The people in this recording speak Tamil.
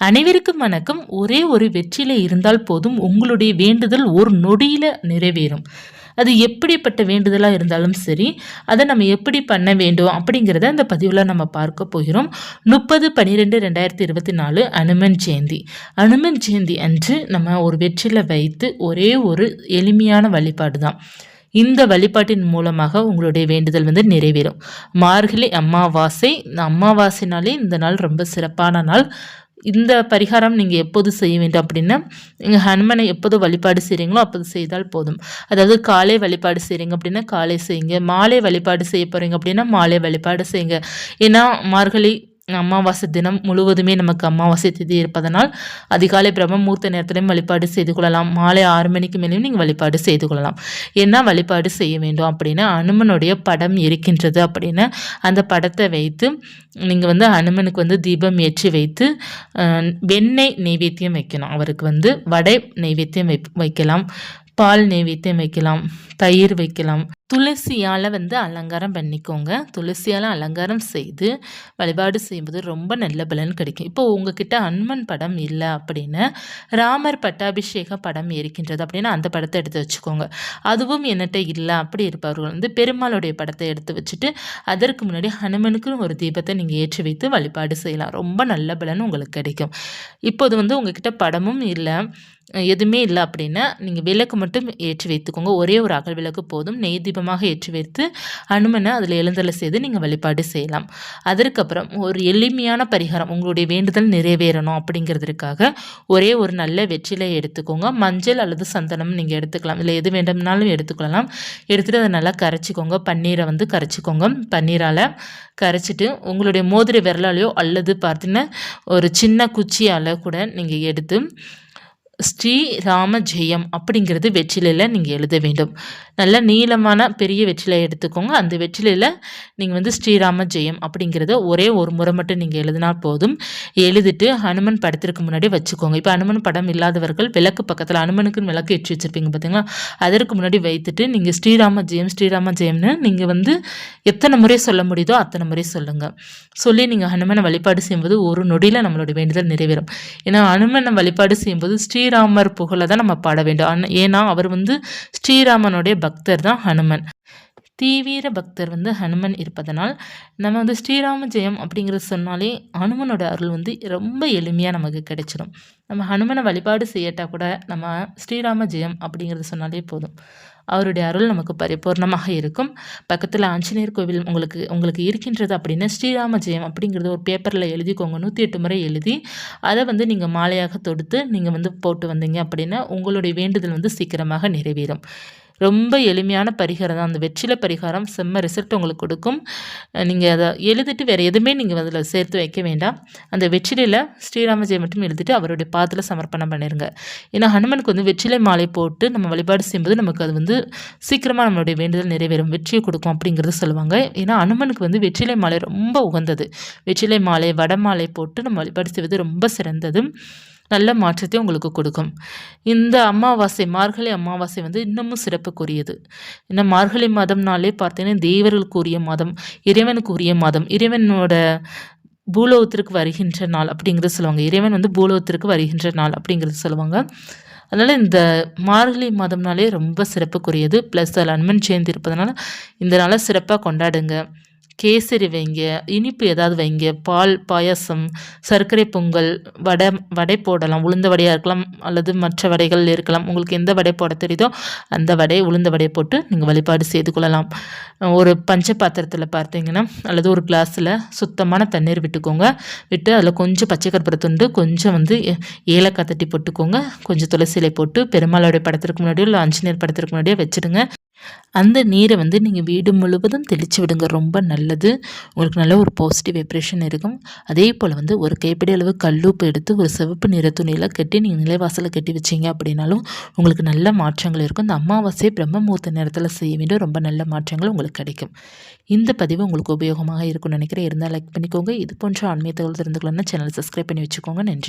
அனைவருக்கும் வணக்கம். ஒரே ஒரு வெற்றியில் இருந்தால் போதும். உங்களுடைய வேண்டுதல் ஒரு நொடியில் நிறைவேறும். அது எப்படிப்பட்ட வேண்டுதலாக இருந்தாலும் சரி அதை நம்ம எப்படி பண்ண வேண்டும் அப்படிங்கிறத அந்த பதிவில் நம்ம பார்க்க போகிறோம். முப்பது பன்னிரெண்டு ரெண்டாயிரத்தி இருபத்தி நாலு அனுமன் ஜெயந்தி. அனுமன் ஜெயந்தி அன்று நம்ம ஒரு வெற்றியில் வைத்து ஒரே ஒரு எளிமையான வழிபாடு தான் இந்த வழிபாட்டின் மூலமாக உங்களுடைய வேண்டுதல் வந்து நிறைவேறும். மார்கழி அமாவாசை இந்த அமாவாசைனாலே இந்த நாள் ரொம்ப சிறப்பான நாள். இந்த பரிகாரம் நீங்கள் எப்போது செய்ய வேண்டும் அப்படின்னா நீங்கள் ஹனுமனை எப்போது வழிபாடு செய்கிறீங்களோ அப்போது செய்தால் போதும். அதாவது காலை வழிபாடு செய்கிறீங்க அப்படின்னா காலை செய்யுங்க. மாலை வழிபாடு செய்ய போகிறீங்க அப்படின்னா மாலை வழிபாடு செய்யுங்க. ஏன்னா மார்கழி அமாவாசை தினம் முழுவதுமே நமக்கு அமாவாசை திதி இருப்பதனால் அதிகாலை பிரம்மமூர்த்த நேரத்திலையும் வழிபாடு செய்து கொள்ளலாம். மாலை ஆறு மணிக்கு மேலேயும் நீங்கள் வழிபாடு செய்து கொள்ளலாம். என்ன வழிபாடு செய்ய வேண்டும் அப்படின்னா அனுமனுடைய படம் இருக்கின்றது அப்படின்னு. அந்த படத்தை வைத்து நீங்கள் வந்து அனுமனுக்கு வந்து தீபம் ஏற்றி வைத்து வெண்ணெய் நெய்வேத்தியம் வைக்கணும். அவருக்கு வந்து வடை நெய்வேத்தியம் வை வைக்கலாம். பால் நெய்வேத்தியம் வைக்கலாம். தயிர் வைக்கலாம். துளசியால் வந்து அலங்காரம் பண்ணிக்கோங்க. துளசியால் அலங்காரம் செய்து வழிபாடு செய்யும்போது ரொம்ப நல்ல பலன் கிடைக்கும். இப்போ உங்ககிட்ட அன்மன் படம் இல்லை அப்படின்னு ராமர் பட்டாபிஷேக படம் இருக்கின்றது அப்படின்னா அந்த படத்தை எடுத்து வச்சுக்கோங்க. அதுவும் என்னட்ட இல்லை அப்படி இருப்பவர்கள் வந்து பெருமாளுடைய படத்தை எடுத்து வச்சுட்டு அதற்கு முன்னாடி ஹனுமனுக்குன்னு ஒரு தீபத்தை நீங்கள் ஏற்றி வைத்து வழிபாடு செய்யலாம். ரொம்ப நல்ல பலன் உங்களுக்கு கிடைக்கும். இப்போது வந்து உங்ககிட்ட படமும் இல்லை எதுவுமே இல்லை அப்படின்னா நீங்கள் விளக்கு மட்டும் ஏற்றி வைத்துக்கோங்க. ஒரே ஒரு அகல் விளக்கு போதும். நெய் தீபமாக ஏற்றி வைத்து அனுமனை அதில் எழுந்தலை செய்து நீங்கள் வழிபாடு செய்யலாம். அதற்கப்புறம் ஒரு எளிமையான பரிகாரம் உங்களுடைய வேண்டுதல் நிறைவேறணும் அப்படிங்கிறதுக்காக ஒரே ஒரு நல்ல வெற்றிலை எடுத்துக்கோங்க. மஞ்சள் அல்லது சந்தனம் நீங்கள் எடுத்துக்கலாம். இல்லை எது வேண்டும்னாலும் எடுத்துக்கொள்ளலாம். எடுத்துகிட்டு அதை நல்லா கரைச்சிக்கோங்க. பன்னீரை வந்து கரைச்சிக்கோங்க. பன்னீரால் கரைச்சிட்டு உங்களுடைய மோதிர விரலாலையோ அல்லது பார்த்தீங்கன்னா ஒரு சின்ன குச்சியால் கூட நீங்கள் எடுத்து ஸ்ரீராம ஜெயம் அப்படிங்கிறது வெற்றிலையில் நீங்கள் எழுத வேண்டும். நல்ல நீளமான பெரிய வெற்றிலை எடுத்துக்கோங்க. அந்த வெற்றிலையில் நீங்கள் வந்து ஸ்ரீராம ஜெயம் அப்படிங்கிறத ஒரே ஒரு முறை மட்டும் நீங்கள் எழுதினா போதும். எழுதிட்டு ஹனுமன் படத்திற்கு முன்னாடி வச்சுக்கோங்க. இப்போ ஹனுமன் படம் இல்லாதவர்கள் விளக்கு பக்கத்தில் ஹனுமனுக்குன்னு விளக்கு ஏற்றி வச்சுருப்பீங்க பார்த்தீங்களா அதற்கு முன்னாடி வைத்துட்டு நீங்கள் ஸ்ரீராம ஜெயம் ஸ்ரீராம ஜெயம்னு நீங்கள் வந்து எத்தனை முறை சொல்ல முடியுதோ அத்தனை முறை சொல்லுங்கள் சொல்லி நீங்கள் ஹனுமனை வழிபாடு செய்யும்போது ஒரு நொடியில் நம்மளுடைய வேண்டுதல் நிறைவேறும். ஏன்னா ஹனுமனை வழிபாடு செய்யும்போது ஸ்ரீ ஸ்ரீராமர் புகழை தான் நம்ம பாட வேண்டும். ஏன்னா அவர் வந்து ஸ்ரீராமனுடைய பக்தர் தான் ஹனுமன். தீவிர பக்தர் வந்து ஹனுமன் இருப்பதனால் நம்ம வந்து ஸ்ரீராம ஜெயம் அப்படிங்கிறது சொன்னாலே ஹனுமனோட அருள் வந்து ரொம்ப எளிமையாக நமக்கு கிடைச்சிடும் நம்ம ஹனுமனை வழிபாடு செய்யட்டால் கூட நம்ம ஸ்ரீராம ஜெயம் அப்படிங்கிறது சொன்னாலே போதும். அவருடைய அருள் நமக்கு பரிபூர்ணமாக இருக்கும். பக்கத்தில் ஆஞ்சநேயர் கோவில் உங்களுக்கு உங்களுக்கு இருக்கின்றது அப்படின்னா ஸ்ரீராம ஜெயம் அப்படிங்கிறது ஒரு பேப்பரில் எழுதிக்கோங்க. நூற்றி எட்டு முறை எழுதி அதை வந்து நீங்கள் மாலையாக தொடுத்து நீங்கள் வந்து போட்டு வந்தீங்க அப்படின்னா உங்களுடைய வேண்டுதல் வந்து சீக்கிரமாக நிறைவேறும். ரொம்ப எளிமையான பரிகாரம் தான். அந்த வெற்றில பரிகாரம் செம்ம ரிசல்ட் உங்களுக்கு கொடுக்கும். நீங்கள் அதை எழுதிட்டு வேறு எதுவுமே நீங்கள் அதில் சேர்த்து வைக்க வேண்டாம். அந்த வெற்றிலையில் ஸ்ரீராமஜெயம் மட்டும் எழுதிட்டு அவருடைய பாதத்தில் சமர்ப்பணம் பண்ணிடுங்க ஏன்னா ஹனுமனுக்கு வந்து வெற்றிலை மாலை போட்டு நம்ம வழிபாடு செய்யும்போது நமக்கு அது வந்து சீக்கிரமாக நம்மளுடைய வேண்டுதல் நிறைவேறும். வெற்றியை கொடுக்கும் அப்படிங்கிறது சொல்லுவாங்க. ஏன்னா ஹனுமனுக்கு வந்து வெற்றிலை மாலை ரொம்ப உகந்தது. வெற்றிலை மாலை வட மாலை போட்டு நம்ம வழிபாடு செய்வது ரொம்ப சிறந்தது. நல்ல மாற்றத்தை உங்களுக்கு கொடுக்கும். இந்த அமாவாசை மார்கழி அமாவாசை வந்து இன்னமும் சிறப்புக்குரியது. இந்த மார்கழி மாதம்னாலே பார்த்தீங்கன்னா தேவர்களுக்குரிய மாதம் இறைவனுக்குரிய மாதம் இறைவனோட பூலோகத்திற்கு வருகின்ற நாள் அப்படிங்கிறது சொல்லுவாங்க. இறைவன் வந்து பூலோகத்திற்கு வருகின்ற நாள் அப்படிங்கிறது சொல்லுவாங்க. அதனால் இந்த மார்கழி மாதம்னாலே ரொம்ப சிறப்புக்குரியது. ப்ளஸ் அதில் அன்மன் சேர்ந்து இருப்பதனால இந்த நாளை சிறப்பாக கொண்டாடுங்க. கேசரி வைங்க இனிப்பு ஏதாவது வைங்க பால் பாயாசம் சர்க்கரை பொங்கல் வடை வடை போடலாம். உளுந்த வடையாக இருக்கலாம் அல்லது மற்ற வடைகள் இருக்கலாம். உங்களுக்கு எந்த வடை போட தெரியுதோ அந்த வடையை உளுந்த வடையை போட்டு நீங்கள் வழிபாடு செய்து கொள்ளலாம். ஒரு பஞ்ச பாத்திரத்தில் பார்த்தீங்கன்னா அல்லது ஒரு கிளாஸில் சுத்தமான தண்ணீர் விட்டுக்கோங்க. விட்டு அதில் கொஞ்சம் பச்சை கற்பூரத்துண்டு கொஞ்சம் வந்து ஏலக்காய் தட்டி போட்டுக்கோங்க. கொஞ்சம் துளசியிலை போட்டு பெருமாளோடைய படத்திற்கு முன்னாடியோ இல்லை ஆஞ்சநேயர் படத்திற்கு முன்னாடியோ வச்சுடுங்க. அந்த நீரை வந்து நீங்கள் வீடு முழுவதும் தெளித்து விடுங்க. ரொம்ப நல்லது. உங்களுக்கு நல்ல ஒரு பாசிட்டிவ் வைப்ரேஷன் இருக்கும். அதே போல் வந்து ஒரு கைப்பிடி அளவு கல்லுப்பு எடுத்து ஒரு சிவப்பு நிற துணியில் கட்டி நீங்கள் நிலைவாசலில் கட்டி வச்சிங்க அப்படின்னாலும் உங்களுக்கு நல்ல மாற்றங்கள் இருக்கும். இந்த அமாவாசை பிரம்மமூர்த்த நேரத்தில் செய்ய வேண்டிய ரொம்ப நல்ல மாற்றங்கள் உங்களுக்கு கிடைக்கும். இந்த பதிவு உங்களுக்கு உபயோகமாக இருக்கும்னு நினைக்கிறேன். இருந்தால் லைக் பண்ணிக்கோங்க. இது போன்ற ஆன்மீக தகவல் தெரிந்துக்கலன்னா சேனல் சப்ஸ்கிரைப் பண்ணி வச்சுக்கோங்க. நன்றி.